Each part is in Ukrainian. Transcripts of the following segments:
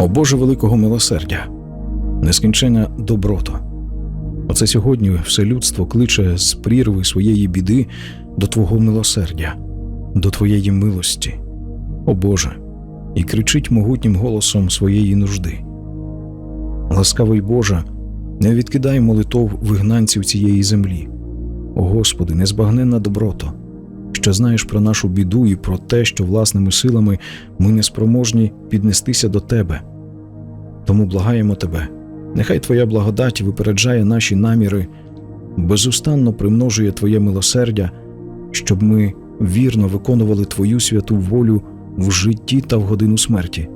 О Боже великого милосердя, нескінчена доброта. Оце сьогодні все людство кличе з прірви своєї біди до Твого милосердя, до Твоєї милості, о Боже, і кричить могутнім голосом своєї нужди. Ласкавий Боже, не відкидай молитов вигнанців цієї землі. О Господи, незбагненна доброта, що знаєш про нашу біду і про те, що власними силами ми не спроможні піднестися до Тебе. Тому благаємо Тебе, нехай Твоя благодать випереджає наші наміри, безустанно примножує Твоє милосердя, щоб ми вірно виконували Твою святу волю в житті та в годину смерті.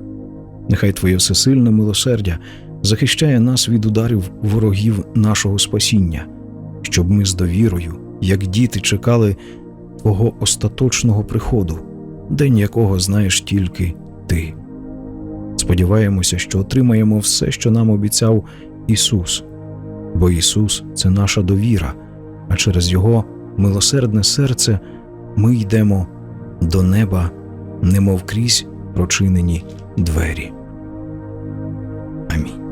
Нехай Твоє всесильне милосердя захищає нас від ударів ворогів нашого спасіння, щоб ми з довірою, як діти, чекали Твого остаточного приходу, день якого знаєш тільки Ти. Сподіваємося, що отримаємо все, що нам обіцяв Ісус, бо Ісус це наша довіра, а через Його милосердне серце ми йдемо до неба, немов крізь прочинені двері. Амінь.